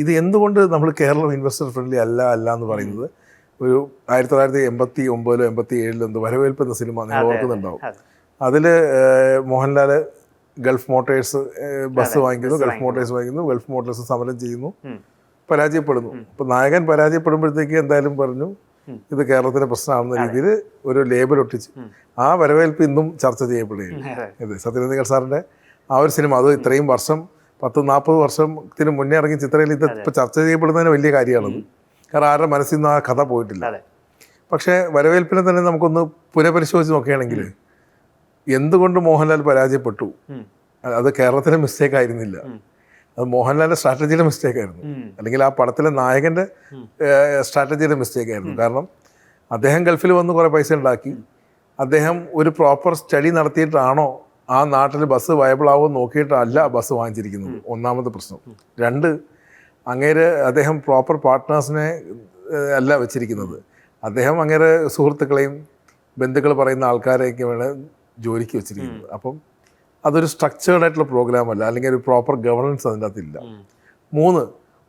ഇത് എന്തുകൊണ്ട് നമ്മൾ കേരളം ഇൻവെസ്റ്റർ ഫ്രണ്ട്ലി അല്ല അല്ല എന്ന് പറയുന്നത്? ഒരു ആയിരത്തി തൊള്ളായിരത്തി എൺപത്തി ഒമ്പതിലോ എൺപത്തി ഏഴിലോ എന്തോ വരവേൽപ്പ് എന്ന സിനിമ നിങ്ങൾ ഓർക്കുന്നുണ്ടാവും. അതിൽ മോഹൻലാൽ ഗൾഫ് മോട്ടേഴ്സ് ബസ് വാങ്ങിക്കുന്നു ഗൾഫ് മോട്ടേഴ്സ് വാങ്ങിക്കുന്നു ഗൾഫ് മോട്ടേഴ്സ് സമരം ചെയ്യുന്നു പരാജയപ്പെടുന്നു. അപ്പോൾ നായകൻ പരാജയപ്പെടുമ്പോഴത്തേക്ക് എന്തായാലും പറഞ്ഞു ഇത് കേരളത്തിന്റെ പ്രശ്നമാകുന്ന രീതിയിൽ ഒരു ലേബൽ ഒട്ടിച്ച്. ആ വരവേൽപ്പ് ഇന്നും ചർച്ച ചെയ്യപ്പെടുകയാണ്. ഇത് സത്യനന്ദികൾ സാറിന്റെ ആ ഒരു സിനിമ അത് ഇത്രയും വർഷം പത്ത് നാൽപ്പത് വർഷത്തിന് മുന്നേ ഇറങ്ങിയ ചിത്രയിൽ ഇത് ഇപ്പോൾ ചർച്ച ചെയ്യപ്പെടുന്നതിന് വലിയ കാര്യമാണത്. കാരണം ആരുടെ മനസ്സിൽ നിന്ന് ആ കഥ പോയിട്ടില്ല. പക്ഷേ വരവേൽപ്പിനെ തന്നെ നമുക്കൊന്ന് പുനഃപരിശോധിച്ച് നോക്കുകയാണെങ്കിൽ എന്തുകൊണ്ട് മോഹൻലാൽ പരാജയപ്പെട്ടു? അത് കേരളത്തിലെ മിസ്റ്റേക്ക് ആയിരുന്നില്ല. അത് മോഹൻലാലിന്റെ സ്ട്രാറ്റജിയുടെ മിസ്റ്റേക്ക് ആയിരുന്നു. അല്ലെങ്കിൽ ആ പടത്തിലെ നായകന്റെ സ്ട്രാറ്റജിയുടെ മിസ്റ്റേക്ക് ആയിരുന്നു. കാരണം അദ്ദേഹം ഗൾഫിൽ വന്ന് കുറേ പൈസ ഉണ്ടാക്കി. അദ്ദേഹം ഒരു പ്രോപ്പർ സ്റ്റഡി നടത്തിയിട്ടാണോ ആ നാട്ടിൽ ബസ് വയബിൾ ആവോ നോക്കിയിട്ടല്ല ബസ് വാങ്ങിച്ചിരിക്കുന്നത്. ഒന്നാമത്തെ പ്രശ്നം. രണ്ട് അങ്ങേര് അദ്ദേഹം പ്രോപ്പർ പാർട്ട്നേഴ്സിനെ അല്ല വെച്ചിരിക്കുന്നത്. അദ്ദേഹം അങ്ങേരെ സുഹൃത്തുക്കളെയും ബന്ധുക്കൾ പറയുന്ന ആൾക്കാരെയൊക്കെയാണ് ജോലിക്ക് വെച്ചിരിക്കുന്നത്. അപ്പം അതൊരു സ്ട്രക്ചേർഡ് ആയിട്ടുള്ള പ്രോഗ്രാം അല്ല. അല്ലെങ്കിൽ ഒരു പ്രോപ്പർ ഗവർണൻസ് അതിന്റെ അകത്തില്ല മൂന്ന്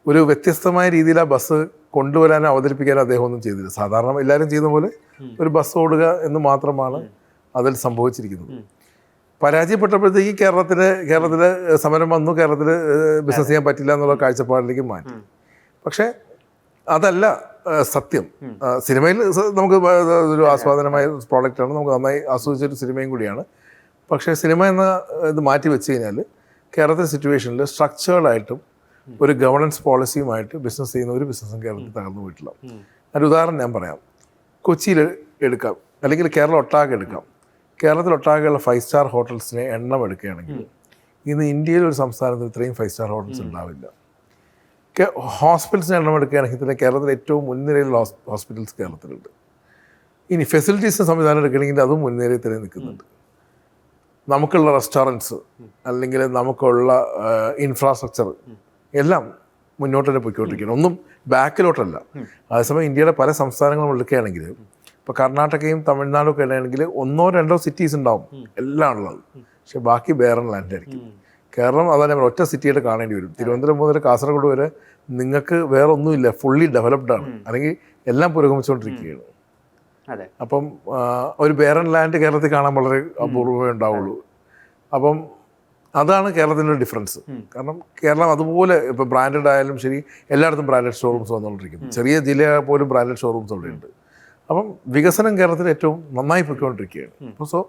ഒരു വ്യത്യസ്തമായ രീതിയിൽ ആ ബസ് കൊണ്ടുവരാനോ അവതരിപ്പിക്കാനോ അദ്ദേഹം ഒന്നും ചെയ്തില്ല. സാധാരണ എല്ലാവരും ചെയ്യുന്ന പോലെ ഒരു ബസ് ഓടുക എന്ന് മാത്രമാണ് അതിൽ സംഭവിച്ചിരിക്കുന്നത്. പരാജയപ്പെട്ടപ്പോഴത്തേക്ക് കേരളത്തിലെ കേരളത്തിലെ സമരം വന്നു. കേരളത്തിൽ ബിസിനസ് ചെയ്യാൻ പറ്റില്ല എന്നുള്ള കാഴ്ചപ്പാടിലേക്ക് മാറ്റി. പക്ഷേ അതല്ല സത്യം. സിനിമയിൽ നമുക്ക് ഒരു ആസ്വാദനമായ പ്രോഡക്റ്റാണ് നമുക്ക് നന്നായി ആസ്വദിച്ചൊരു സിനിമയും കൂടിയാണ്. പക്ഷേ സിനിമ എന്ന ഇത് മാറ്റി വെച്ച് കഴിഞ്ഞാൽ കേരളത്തിലെ സിറ്റുവേഷനിൽ സ്ട്രക്ചേർഡായിട്ടും ഒരു ഗവർണൻസ് പോളിസിയുമായിട്ട് ബിസിനസ് ചെയ്യുന്ന ഒരു ബിസിനസ്സും കേരളത്തിൽ തകർന്നു പോയിട്ടില്ല. ഒരു ഉദാഹരണം ഞാൻ പറയാം. കൊച്ചിയിൽ എടുക്കാം. അല്ലെങ്കിൽ കേരളം ഒട്ടാകെ എടുക്കാം. കേരളത്തിൽ ഒട്ടാകെയുള്ള ഫൈവ് സ്റ്റാർ ഹോട്ടൽസിനെ എണ്ണം എടുക്കുകയാണെങ്കിൽ ഇന്ന് ഇന്ത്യയിൽ ഒരു സംസ്ഥാനത്ത് ഇത്രയും ഫൈവ് സ്റ്റാർ ഹോട്ടൽസ് ഉണ്ടാവില്ല. ഹോസ്പിറ്റൽസിന് എണ്ണം എടുക്കുകയാണെങ്കിൽ തന്നെ കേരളത്തിലെ ഏറ്റവും മുൻനിരയിലുള്ള ഹോസ്പിറ്റൽസ് കേരളത്തിലുണ്ട്. ഇനി ഫെസിലിറ്റീസിന് സംവിധാനം എടുക്കണമെങ്കിൽ അതും മുൻനിരയിൽ തന്നെ നിൽക്കുന്നുണ്ട്. നമുക്കുള്ള റെസ്റ്റോറന്റ്സ് അല്ലെങ്കിൽ നമുക്കുള്ള ഇൻഫ്രാസ്ട്രക്ചർ എല്ലാം മുന്നോട്ട് തന്നെ പോയിക്കൊണ്ടിരിക്കുകയാണ്. ഒന്നും ബാക്കിലോട്ടല്ല അതേസമയം ഇന്ത്യയുടെ പല സംസ്ഥാനങ്ങളും എടുക്കുകയാണെങ്കിൽ ഇപ്പോൾ കർണാടകയും തമിഴ്നാടും ഒക്കെ ആണെങ്കിൽ ഒന്നോ രണ്ടോ സിറ്റീസ് ഉണ്ടാവും. എല്ലാം ഉള്ളത് പക്ഷെ ബാക്കി വേറെ ലാൻഡായിരിക്കും കേരളം അതാണ് ഒറ്റ സിറ്റിയായിട്ട് കാണേണ്ടി വരും. തിരുവനന്തപുരം മുതൽ കാസർഗോഡ് വരെ നിങ്ങൾക്ക് വേറെ ഒന്നുമില്ല ഫുള്ളി ഡെവലപ്ഡ് ആണ്. അല്ലെങ്കിൽ എല്ലാം പുരോഗമിച്ചുകൊണ്ടിരിക്കുകയാണ്. അപ്പം ഒരു ബേരൻ ലാൻഡ് കേരളത്തിൽ കാണാൻ വളരെ അപൂർവമേ ഉണ്ടാവുള്ളൂ. അപ്പം അതാണ് കേരളത്തിന്റെ ഡിഫറൻസ് കാരണം കേരളം അതുപോലെ ഇപ്പോൾ ബ്രാൻഡഡ് ആയാലും ശരി എല്ലായിടത്തും ബ്രാൻഡഡ് ഷോറൂംസ് വന്നുകൊണ്ടിരിക്കുന്നു. ചെറിയ ജില്ല പോലും ബ്രാൻഡഡ് ഷോറൂംസ് അവിടെ ഉണ്ട്. അപ്പം വികസനം കേരളത്തിൽ ഏറ്റവും നന്നായി പൊയ്ക്കൊണ്ടിരിക്കുകയാണ്. അപ്പോൾ സോ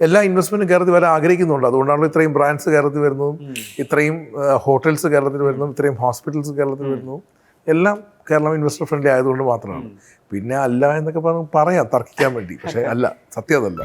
എല്ലാ ഇൻവെസ്റ്റ്മെന്റും കേരളത്തിൽ വരാൻ ആഗ്രഹിക്കുന്നുണ്ട്. അതുകൊണ്ടാണല്ലോ ഇത്രയും ബ്രാൻഡ്സ് കേരളത്തിൽ വരുന്നതും ഇത്രയും ഹോട്ടൽസ് കേരളത്തിൽ വരുന്നു ഇത്രയും ഹോസ്പിറ്റൽസ് കേരളത്തിൽ വരുന്നു എല്ലാം കേരളം ഇൻവെസ്റ്റർ ഫ്രണ്ട്ലി ആയതുകൊണ്ട് മാത്രമാണ്. പിന്നെ അല്ല എന്നൊക്കെ പറഞ്ഞ് പറയാം തർക്കിക്കാൻ വേണ്ടി. പക്ഷേ അല്ല സത്യം അതല്ല.